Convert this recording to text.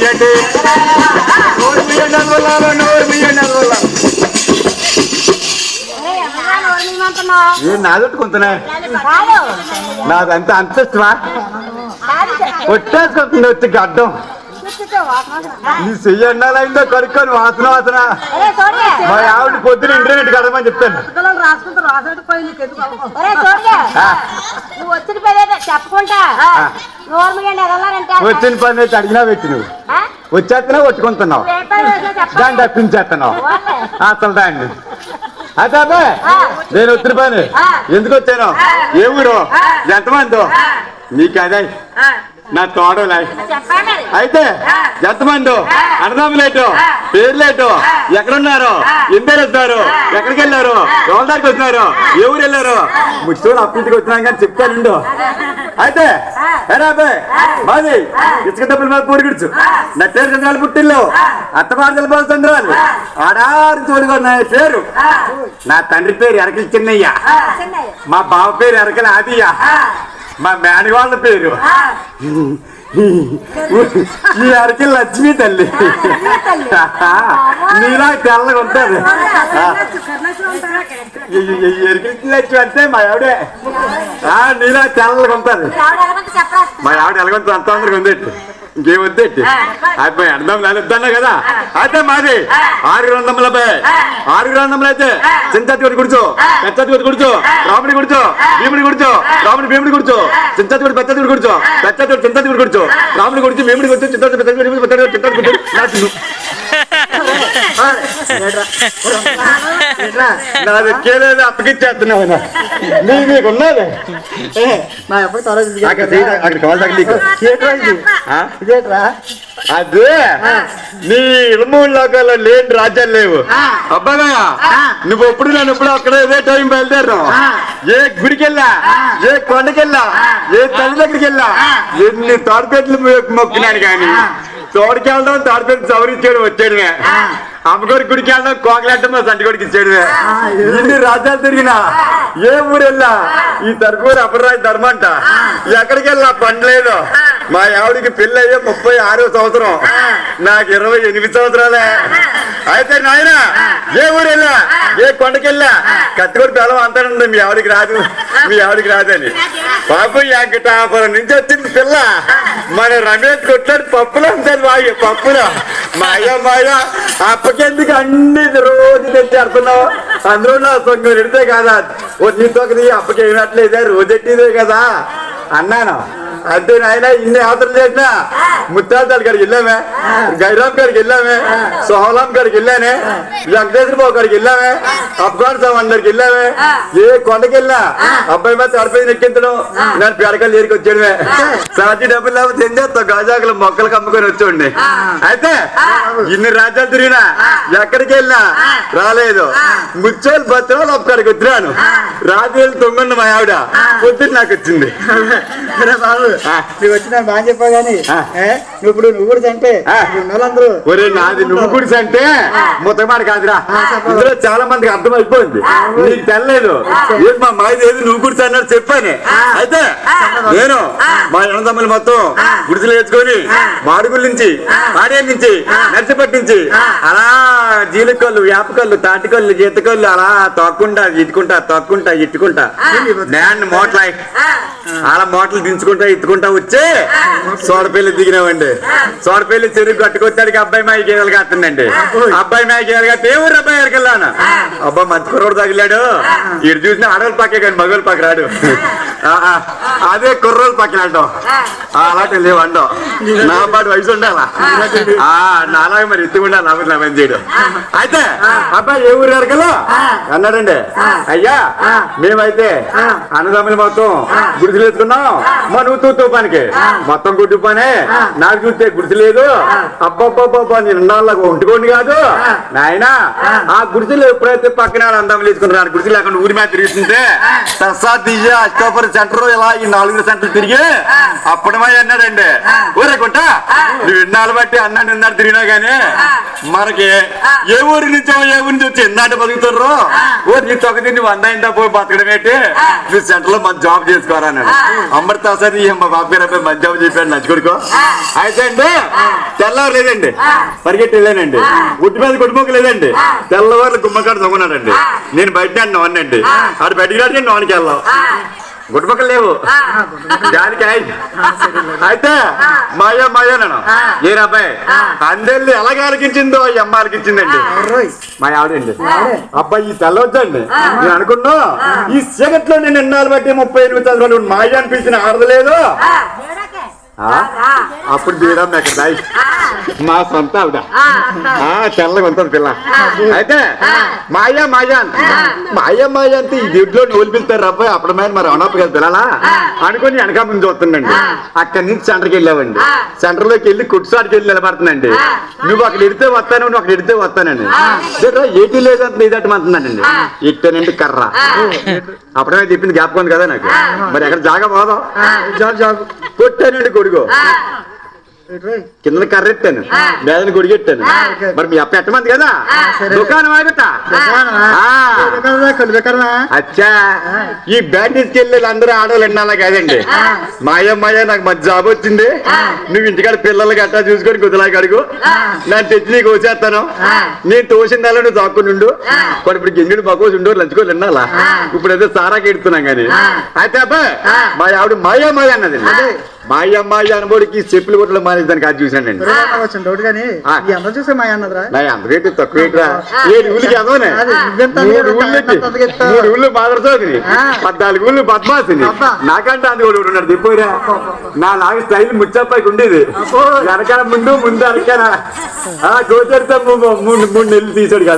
చెయ్యండి నోరు మీయండి అనుకున్నాను నోరు మీయండి అనుకున్నాను ఏ నాదొట్టుకుంటున్నా నాదంతా అంతస్తువా? కొట్టేసుకుంటుంది వచ్చి గడ్డం. నీ చెయ్యి ఎండాలైందో కడుక్కొని వాసన వాసన. మా ఆవిడ పొద్దున ఇంటర్నెట్ కడమని చెప్తాను చెప్పకుండా. వచ్చిన పని అయితే అడిగినా పెట్టి నువ్వు. వచ్చేస్తున్నా కొట్టుకుంటున్నావు. దాన్ని తప్పించేస్తున్నావు అసలు దాన్ని. అబ్బాయి నేను వచ్చిన పని. ఎందుకు వచ్చాను? ఏ ఊరు? ఎంతమందో? నీకు అదే. నా తోడలే అయితే ఎంతమంది అన్నదమ్ములేటో పేర్లేటో ఎక్కడున్నారు? ఎందరు వస్తున్నారు ఎక్కడికి వెళ్ళారు ఎవరి దగ్గరికి వస్తున్నారు. ఏ ఊరు వెళ్ళారు ముచ్చోడు అప్పింటికి వచ్చినాం కానీ చెప్తానుండు అయితే మాది ఇసుక డబ్బులు మీద పూరిగిడుచు నా పేరు చంద్రాలు పుట్టిల్లు. అత్తమార్గల బాల చంద్రాలు. ఆడారు తోడుగా నా పేరు. నా తండ్రి పేరు ఎరకల చిన్నయ్య. మా బావ పేరు ఎరకల ఆదియ్య. మా మేనగ వాళ్ళ పేరు. ఈ అరకి లక్ష్మి తల్లి. నీలా తెల్లగా ఉంటుంది. ఎరికి లక్ష్మి అంటే మా ఆవిడే. నీలా తెల్లగా ఉంటుంది. మా ఆవిడ ఎలాగొంటుంది అంత అందరికి ఉందేటి ఇంకేం వద్దేటి అయిపోయి అర్థం వద్దన్నా కదా అయితే మాది ఆరు వందల ఆరు వందలు అయితే చింతతి కొట్టి కూర్చో పెద్దతి కొట్టి కూర్చో రాముడి కూర్చో భీముడి కూర్చో రాముడి భీముడి కూర్చో చింతతి కొట్టి పెద్దతి కొట్టి కూర్చో పెద్దతి కొట్టి చింతతి కొట్టి కూర్చో రాముడి కొడిచి భీముడి కూర్చో చింతతి పెద్దతి కొట్టి పెద్దతి చింతతి కొట్టి ఎక్కేలేదు అప్పగిచ్చేస్తున్నావు నీ మీకు ఉన్నది నా అక్కడ ఇది? ఇదేట్రా? అదే నీ ఇల్లు లోకాల్లో లేని రాజ్యాలు లేవు. అబ్బాగా నువ్వు ఎప్పుడు నన్ను ఎప్పుడు అక్కడ ఇదే టైం బయలుదేరావు ఏ గుడికి వెళ్ళా ఏ కొండకెళ్ళా? ఏ తల్లి దగ్గరికి వెళ్ళా? ఎన్ని తాడిపెట్లు మొక్కినాను కానీ. తోడికి వెళ్ళడం తాడిపెట్టు సవరించాడు వచ్చాడుమే అమ్మగారి గుడికి వెళ్ళడం కోకలాటం మా సంటి కొడుకు ఇచ్చాడుమే ఇన్ని రాజ్యాలు తిరిగినా ఏ ఊరు వెళ్ళా ఈ తరపురు అపరాజ ధర్మంట ఎక్కడికి వెళ్ళా పని లేదు మా ఆవిడికి పెళ్ళి అయ్యే ముప్పై ఆరో సంవత్సరం. నాకు ఇరవై ఎనిమిది సంవత్సరాలే. అయితే నాయన ఏ ఊరు వెళ్ళా ఏ కొండకెళ్ళా? కత్తికొడి బెల్లం అంటానండి మీ ఆవిడికి రాదు. మీ ఆవిడికి రాదని. పాపం వెంకటాపురం నుంచి వచ్చింది పిల్ల. మన రమేష్ కొట్లాడు పప్పులు అంటారు బాగా పప్పులు. మాయ మాయ అప్పకెందుకు అన్ని రోజు తెచ్చి ఆడుతున్నావు అందులో నా సొంగం ఎడితే కదా? నీతో అప్పకి ఏమట్లేదే రోజు ఎట్టిదే కదా? అన్నాను. అంతే నాయన ఇన్ని ఆతలు చేసినా ముత్తాతాడు కాడికి వెళ్ళామే గైరామ్ కాడికి వెళ్ళామే సోహలాం కాడికి వెళ్ళానే వెంకటేశ్వర బాబు కాడికి వెళ్ళామే అఫ్ఘాన్ సామాన్ దగ్గరికి వెళ్ళామే ఏ కొండకి వెళ్ళా అబ్బాయి మీద తడపై ఎక్కించడం నేను పేడకలు ఏరికి వచ్చాడుమే సాటి డబ్బులు లేకపోతే ఏం గాజాకులు మొక్కలకు అమ్ముకొని వచ్చోండి అయితే ఇన్ని రాజ్యాలు తిరిగినా ఎక్కడికి వెళ్ళినా రాలేదు. ముచ్చోలు భద్రాలు అక్కడికి వచ్చినాను రాజులు తొంగండి మా ఆవిడ. పొద్దున్న నాకు వచ్చింది. బాబు. నువ్వు వచ్చినా బాగా చెప్పావు? నువ్వు ఇప్పుడు నువ్వు కూడా ఒరే నాది నువ్వు గుడిసి అంటే ముతమాట కాదురా. ఇందులో చాలా మందికి అర్థమైపోయింది. నీకు తెల్లలేదు ఏం మా మాది ఏది నువ్వు గుడిసి అన్నాడు చెప్పాను. అయితే నేను మా ఎనదమ్ములు మొత్తం గుడిసెలు వేసుకొని మాడుగుల నుంచి పాడేరు నుంచి నర్సిపట్టి నుంచి అలా జీలకల్లు వేపకల్లు తాటికల్లు ఈతకల్లు అలా తొక్కుంటా ఇట్టుకుంటా తొక్కుంటా ఇట్టుకుంటా నేను మోట్ల. అలా మోటలు దించుకుంటా ఇత్తుకుంటా వచ్చి? సోడపల్లి దిగినామండి. సోడపల్లి చెరుకు కట్టుకొచ్చాడికి అబ్బాయి మాయ గేదెలు కట్టిందండి అబ్బాయి మాయ గేదెలు కట్టి ఏ ఊరు అబ్బాయి ఎరకెళ్ళాను అబ్బా మంచి కుర్రోడు తగిలాడు. ఇటు చూసిన ఆడవాళ్ళ పక్కే కానీ మగవాళ్ళ పక్క రాడు. అదే కుర్రోడు పక్కన అంటాం అలాంటి లేవు అంటాం నా పాటు వయసు ఉండాలా? నాలాగా మరి ఎత్తు ఉండాలి నా పని చేయడం. అయితే అబ్బాయి ఏ ఊరు ఎరకలు అన్నాడండి. అయ్యా మేమైతే అన్నదమ్ములు మొత్తం గుడిసెలు వేసుకున్నాం. మా నువ్వు తూ తూపానికి. మొత్తం గుడ్డు పనే నాకు చూస్తే గుడిసె లేదు. అబ్బబ్బబ్బబ్బా నేను ఉండాలకు ఒంటికోండి కాదు. నాయనా ఆ. గుడిసెలు ఎప్పుడైతే పక్కన అందమ్ములు వేసుకున్నారు గుడిసె లేకుండా ఊరి మీద తిరుగుతుంటే తస్సా దియ్య అష్టోపరి సెంటర్ ఇలా ఈ నాలుగు సెంటర్ తిరిగి అప్పుడమై అన్నాడండి. ఊరే గుంట? నువ్వు ఇన్నాళ్ళు బట్టి అన్నాడు ఇన్నాడు తిరిగినా గానీ మనకి ఏ ఊరి నుంచో ఏ ఊరి నుంచి వచ్చి ఎన్నాటి బతుకుతారు ఊరి నీ తొక్క తిని వంద ఇంటా పోయి బతకడం ఏంటి నువ్వు సెంటర్లో మంచి జాబ్ చేసుకోరా అన్నాడు. అమృత సార్ ఈ మా బాబు గారు అబ్బాయి మంచి జాబ్ చెప్పాడు నచ్చుకోడుకో అయితే అండి తెల్లవారు లేదండి. పరిగెట్టి వెళ్ళానండి గుడ్డి మీద గుడ్డిమొక్క లేదండి. తెల్లవారు గుమ్మకాడు దొంగనాడండి. నేను బయట నవ్వనండి. ఆడు బయటికి రాడు నేను నోనికి వెళ్ళాం గుడ్డిమొక్కలు లేవు. దానికి అయితే మాయా మాయా నేను అబ్బాయి అందరిని ఎలాగ అలిగించిందో ఈ అమ్మ అలిగించిందండి రోయ్. మా ఆవిడండి. అబ్బాయి ఈ తెల్లవద్దండి నేను అనుకున్నా ఈ సిగరెట్లో నేను ఎన్నాళ్ళు బట్టి ముప్పై ఎనిమిది సంవత్సరాలు మాయ అనిపించిన ఆడలేదు? అప్పుడు తీయడం నాకు దాయి మా సొంత ఆవిడ. తెల్లగా ఉంటుంది పిల్ల. అయితే మాయా మాయా అంత మాయా మాయా అంటే ఈ దీంట్లో నోలు పిలుతారు అబ్బాయి అప్పుడు మీద మరి అవునప్పు కదా పిల్లలా? అనుకుని వెనక ముందు చూస్తుండండి. అక్కడి నుంచి సెంటర్కి వెళ్ళామండి సెంటర్లోకి వెళ్ళి కుట్సాడికి వెళ్ళి నిలబడుతుందండి. నువ్వు అక్కడ ఎడితే వస్తాను నువ్వు అక్కడ ఎడితే వస్తానండి ఏటీ లేదంటే ఇదట్టమంటుందండి ఇట్టనండి కర్ర. అప్పుడే చెప్పింది జ్ఞాపకం కదా నాకు. మరి ఎక్కడ జాగా పోదాం? జాబ్ జాబ్ రోయ్ కింద కర్ర ఎట్టాను మీద గుడిగెట్టాను. మరి మీ అప్ప ఎట్టమంది కదా దుకాణం అచ్చా. ఈ బ్యాట్ తీసుకెళ్ళి అందరూ ఆడవాళ్ళు ఎన్నాలా కాదండి? మాయ మాయ నాకు మంచి జాబ్ వచ్చింది. నువ్వు ఇంటికాడ పిల్లలు గట్టా చూసుకొని కుదలాగా అడుగు. నన్ను తెచ్చి నీకు వచ్చేస్తాను నేను తోసిందాలో నువ్వు దాక్కుని ఉండు. మరి ఇప్పుడు గింజుడు బాగోసి ఉండు లంచుకోవాలి వినాలా ఇప్పుడు ఏదో సారాకి ఎడుతున్నాం కానీ. అయితే అబ్బాయి మా ఆవిడ మాయ మాయ అన్నది. మాయ మాయ అనబోడికి చెప్పులు కొట్టలు మానేదానికి అది చూసానండి వచ్చిన డౌట్ కానీ అందరూ చూసే మా అన్నదిరా? తక్కువ ఏంట్రా? ఏడు ఊళ్ళకి అదోనే. మూడు ఊళ్ళు మాదరసోదిని. పద్నాలుగు ఊళ్ళు పద్మాసిని అబ్బా. నాకంటే అంది కూడా ఉన్నాడు దిపోయిరా నా లాగా స్టైల్ ముచ్చప్పాయికి ఉండేది. వెనకాల ముందు ముందు వెనకాల. మూడు మూడు నెలలు తీసాడు కదా.